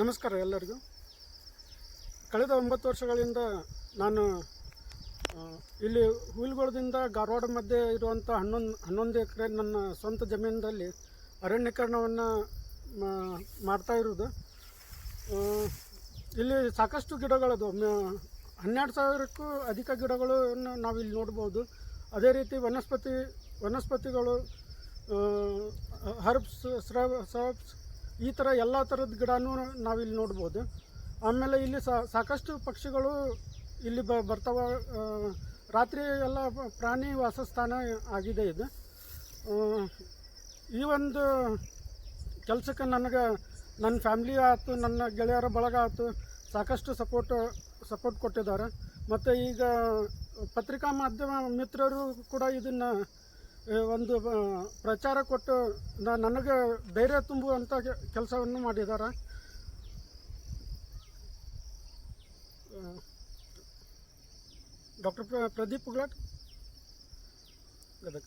ನಮಸ್ಕಾರ ಎಲ್ಲರಿಗೂ. ಕಳೆದ ಒಂಬತ್ತು ವರ್ಷಗಳಿಂದ ನಾನು ಇಲ್ಲಿ ಹುಲ್ಗೊಳದಿಂದ ಧಾರವಾಡ ಮಧ್ಯೆ ಇರುವಂಥ ಹನ್ನೊಂದು ಹನ್ನೊಂದು ಎಕರೆ ನನ್ನ ಸ್ವಂತ ಜಮೀನಿನಲ್ಲಿ ಅರಣ್ಯೀಕರಣವನ್ನು ಮಾಡ್ತಾ ಇರೋದು ಇಲ್ಲಿ ಸಾಕಷ್ಟು ಗಿಡಗಳದು ಹನ್ನೆರಡು ಸಾವಿರಕ್ಕೂ ಅಧಿಕ ಗಿಡಗಳನ್ನು ನಾವಿಲ್ಲಿ ನೋಡ್ಬೋದು. ಅದೇ ರೀತಿ ವನಸ್ಪತಿ, ವನಸ್ಪತಿಗಳು ಹರ್ಬ್ಸ್ ಸ್ರಬ್ಸ್ ಈ ಥರ ಎಲ್ಲ ಥರದ ಗಿಡನೂ ನಾವಿಲ್ಲಿ ನೋಡ್ಬೋದು. ಆಮೇಲೆ ಇಲ್ಲಿ ಸಾಕಷ್ಟು ಪಕ್ಷಿಗಳು ಇಲ್ಲಿ ಬ, ಬರ್ತಾವ ರಾತ್ರಿ ಎಲ್ಲ ಪ್ರಾಣಿ ವಾಸಸ್ಥಾನ ಆಗಿದೆ ಇದು. ಈ ಒಂದು ಕೆಲಸಕ್ಕೆ ನನಗೆ ನನ್ನ ಫ್ಯಾಮ್ಲಿ ಆಯಿತು, ನನ್ನ ಗೆಳೆಯರ ಬಳಗ ಆಯಿತು, ಸಾಕಷ್ಟು ಸಪೋರ್ಟ್ ಸಪೋರ್ಟ್ ಕೊಟ್ಟಿದ್ದಾರೆ. ಮತ್ತು ಈಗ ಪತ್ರಿಕಾ ಮಾಧ್ಯಮ ಮಿತ್ರರು ಕೂಡ ಇದನ್ನು ಒಂದು ಪ್ರಚಾರ ಕೊಟ್ಟು ನನಗೆ ಧೈರ್ಯ ತುಂಬುವಂಥ ಕೆಲಸವನ್ನು ಮಾಡಿದ್ದಾರೆ ಡಾಕ್ಟರ್ ಪ್ರದೀಪ್ ಗುಲಾಟ್ ಗದಗ.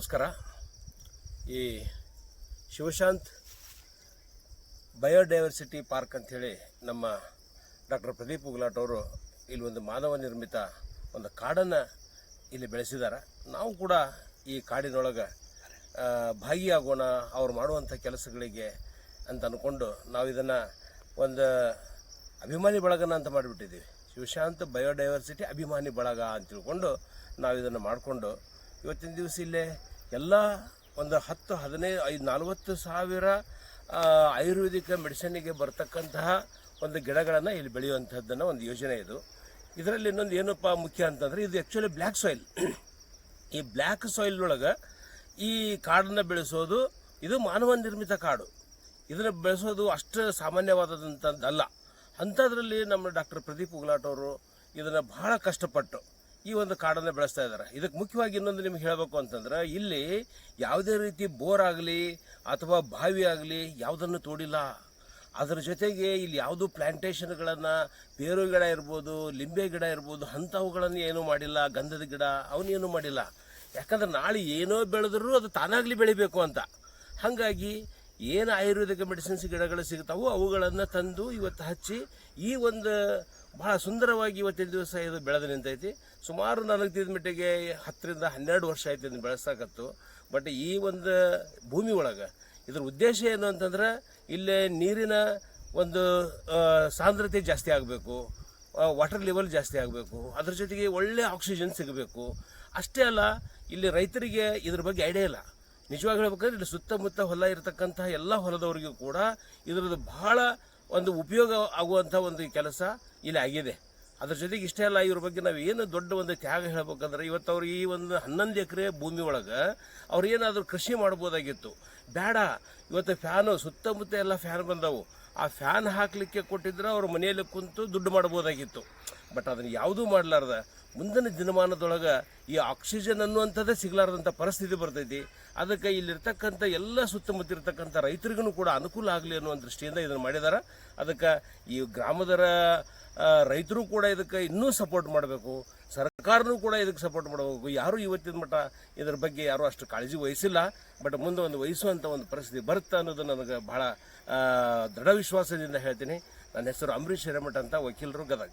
ನಮಸ್ಕಾರ. ಈ ಶಿವಶಾಂತ್ ಬಯೋಡೈವರ್ಸಿಟಿ ಪಾರ್ಕ್ ಅಂಥೇಳಿ ನಮ್ಮ ಡಾಕ್ಟರ್ ಪ್ರದೀಪ್ ಉಗ್ಲಾಟ್ ಅವರು ಇಲ್ಲಿ ಒಂದು ಮಾನವ ನಿರ್ಮಿತ ಒಂದು ಕಾಡನ್ನು ಇಲ್ಲಿ ಬೆಳೆಸಿದ್ದಾರೆ. ನಾವು ಕೂಡ ಈ ಕಾಡಿನೊಳಗೆ ಭಾಗಿಯಾಗೋಣ, ಅವ್ರು ಮಾಡುವಂಥ ಕೆಲಸಗಳಿಗೆ ಅಂತ ಅಂದ್ಕೊಂಡು ನಾವು ಇದನ್ನು ಒಂದು ಅಭಿಮಾನಿ ಬಳಗನ ಅಂತ ಮಾಡಿಬಿಟ್ಟಿದ್ದೀವಿ. ಶಿವಶಾಂತ್ ಬಯೋಡೈವರ್ಸಿಟಿ ಅಭಿಮಾನಿ ಬಳಗ ಅಂತ ತಿಳ್ಕೊಂಡು ನಾವು ಇದನ್ನು ಮಾಡಿಕೊಂಡು ಇವತ್ತಿನ ದಿವಸ ಇಲ್ಲೇ ಎಲ್ಲ ಒಂದು ಹತ್ತು, ಹದಿನೈದು, ಐದು, ನಲ್ವತ್ತು ಸಾವಿರ ಆಯುರ್ವೇದಿಕ ಮೆಡಿಸಿನ್ನಿಗೆ ಬರ್ತಕ್ಕಂತಹ ಒಂದು ಗಿಡಗಳನ್ನು ಇಲ್ಲಿ ಬೆಳೆಯುವಂಥದ್ದನ್ನು ಒಂದು ಯೋಜನೆ ಇದು. ಇದರಲ್ಲಿ ಇನ್ನೊಂದು ಏನಪ್ಪ ಮುಖ್ಯ ಅಂತಂದರೆ ಇದು ಆ್ಯಕ್ಚುಲಿ ಬ್ಲ್ಯಾಕ್ ಸಾಯಿಲ್ ಈ ಬ್ಲ್ಯಾಕ್ ಸಾಯಿಲ್ ಒಳಗೆ ಈ ಕಾಡನ್ನು ಬೆಳೆಸೋದು ಇದು ಮಾನವ ನಿರ್ಮಿತ ಕಾಡು. ಇದನ್ನು ಬೆಳೆಸೋದು ಅಷ್ಟು ಸಾಮಾನ್ಯವಾದದಂಥದ್ದಲ್ಲ ಅಂಥದ್ರಲ್ಲಿ ನಮ್ಮ ಡಾಕ್ಟರ್ ಪ್ರದೀಪ್ ಉಗ್ಲಾಟವರು ಇದನ್ನು ಬಹಳ ಕಷ್ಟಪಟ್ಟು ಈ ಒಂದು ಕಾಡನ್ನು ಬೆಳೆಸ್ತಾ ಇದ್ದಾರೆ. ಇದಕ್ಕೆ ಮುಖ್ಯವಾಗಿ ಇನ್ನೊಂದು ನಿಮ್ಗೆ ಹೇಳಬೇಕು ಅಂತಂದ್ರೆ, ಇಲ್ಲಿ ಯಾವುದೇ ರೀತಿ ಬೋರ್ ಆಗಲಿ ಅಥವಾ ಬಾವಿ ಆಗಲಿ ಯಾವುದನ್ನು ತೋಡಿಲ್ಲ. ಅದರ ಜೊತೆಗೆ ಇಲ್ಲಿ ಯಾವುದು ಪ್ಲ್ಯಾಂಟೇಷನ್ಗಳನ್ನು ಪೇರು ಗಿಡ ಇರ್ಬೋದು, ಲಿಂಬೆ ಗಿಡ ಇರ್ಬೋದು, ಅಂಥವುಗಳನ್ನು ಏನೂ ಮಾಡಿಲ್ಲ, ಗಂಧದ ಗಿಡ ಅವನೇನು ಮಾಡಿಲ್ಲ. ಯಾಕಂದ್ರೆ ನಾಳೆ ಏನೋ ಬೆಳೆದ್ರೂ ಅದು ತಾನಾಗಲಿ ಬೆಳಿಬೇಕು ಅಂತ. ಹಾಗಾಗಿ ಏನು ಆಯುರ್ವೇದಿಕ ಮೆಡಿಸಿನ್ಸ್ ಗಿಡಗಳು ಸಿಗ್ತಾವೋ ಅವುಗಳನ್ನು ತಂದು ಇವತ್ತು ಹಚ್ಚಿ ಈ ಒಂದು ಬಹಳ ಸುಂದರವಾಗಿ ಇವತ್ತಿನ ದಿವಸ ಇದು ಬೆಳೆದು ನಿಂತೈತಿ. ಸುಮಾರು ನನಗೆ ತಿಳಿದ ಮಟ್ಟಿಗೆ ಹತ್ತರಿಂದ ಹನ್ನೆರಡು ವರ್ಷ ಆಯ್ತು ಇದನ್ನು ಬೆಳೆಸಕತ್ತು ಬಟ್ ಈ ಒಂದು ಭೂಮಿ ಒಳಗೆ ಇದ್ರ ಉದ್ದೇಶ ಏನು ಅಂತಂದ್ರೆ ಇಲ್ಲೇ ನೀರಿನ ಒಂದು ಸಾಂದ್ರತೆ ಜಾಸ್ತಿ ಆಗಬೇಕು ವಾಟರ್ ಲೆವೆಲ್ ಜಾಸ್ತಿ ಆಗಬೇಕು, ಅದ್ರ ಜೊತೆಗೆ ಒಳ್ಳೆ ಆಕ್ಸಿಜನ್ ಸಿಗಬೇಕು. ಅಷ್ಟೇ ಅಲ್ಲ, ಇಲ್ಲಿ ರೈತರಿಗೆ ಇದ್ರ ಬಗ್ಗೆ ಐಡಿಯಾ ಇಲ್ಲ. ನಿಜವಾಗಿ ಹೇಳ್ಬೇಕಂದ್ರೆ ಇಲ್ಲಿ ಸುತ್ತಮುತ್ತ ಹೊಲ ಇರತಕ್ಕಂತಹ ಎಲ್ಲ ಹೊಲದವರಿಗೂ ಕೂಡ ಇದರದ್ದು ಬಹಳ ಒಂದು ಉಪಯೋಗ ಆಗುವಂಥ ಒಂದು ಕೆಲಸ ಇಲ್ಲಿ ಆಗಿದೆ. ಅದ್ರ ಜೊತೆಗೆ ಇಷ್ಟೇ ಅಲ್ಲ, ಇವ್ರ ಬಗ್ಗೆ ನಾವು ಏನು ದೊಡ್ಡ ಒಂದು ತ್ಯಾಗ ಹೇಳ್ಬೇಕಂದ್ರೆ, ಇವತ್ತು ಅವ್ರು ಈ ಒಂದು ಹನ್ನೊಂದು ಎಕರೆ ಭೂಮಿ ಒಳಗೆ ಅವ್ರು ಏನಾದರೂ ಕೃಷಿ ಮಾಡ್ಬೋದಾಗಿತ್ತು. ಬೇಡ ಇವತ್ತು ಫ್ಯಾನು ಸುತ್ತಮುತ್ತ ಎಲ್ಲ ಫ್ಯಾನ್ ಬಂದವು. ಆ ಫ್ಯಾನ್ ಹಾಕಲಿಕ್ಕೆ ಕೊಟ್ಟಿದ್ರೆ ಅವ್ರ ಮನೆಯಲ್ಲಿ ಕುಂತು ದುಡ್ಡು ಮಾಡ್ಬೋದಾಗಿತ್ತು. ಬಟ್ ಅದನ್ನು ಯಾವುದೂ ಮಾಡಲಾರ್ದ. ಮುಂದಿನ ದಿನಮಾನದೊಳಗೆ ಈ ಆಕ್ಸಿಜನ್ ಅನ್ನುವಂಥದ್ದೇ ಸಿಗ್ಲಾರ್ದಂಥ ಪರಿಸ್ಥಿತಿ ಬರ್ತೈತಿ. ಅದಕ್ಕೆ ಇಲ್ಲಿರ್ತಕ್ಕಂಥ ಎಲ್ಲ ಸುತ್ತಮುತ್ತ ಇರ್ತಕ್ಕಂಥ ರೈತರಿಗೂ ಕೂಡ ಅನುಕೂಲ ಆಗಲಿ ಅನ್ನುವ ದೃಷ್ಟಿಯಿಂದ ಇದನ್ನು ಮಾಡಿದ್ದಾರೆ ಅದಕ್ಕೆ ಈ ಗ್ರಾಮದರ ರೈತರು ಕೂಡ ಇದಕ್ಕೆ ಇನ್ನೂ ಸಪೋರ್ಟ್ ಮಾಡಬೇಕು. ಸರ್ಕಾರನೂ ಕೂಡ ಇದಕ್ಕೆ ಸಪೋರ್ಟ್ ಮಾಡಬೇಕು. ಯಾರು ಇವತ್ತಿನ ಮಟ್ಟ ಇದರ ಬಗ್ಗೆ ಯಾರೂ ಅಷ್ಟು ಕಾಳಜಿ ವಹಿಸಿಲ್ಲ. ಬಟ್ ಮುಂದೆ ಒಂದು ವಹಿಸುವಂಥ ಒಂದು ಪರಿಸ್ಥಿತಿ ಬರುತ್ತೆ ಅನ್ನೋದು ನನಗೆ ಬಹಳ ದೃಢ ವಿಶ್ವಾಸದಿಂದ ಹೇಳ್ತೀನಿ. ನನ್ನ ಹೆಸರು ಅಂಬರೀಶ್ ಹಿರೇಮಠ ಅಂತ ವಕೀಲರು ಗದಗ.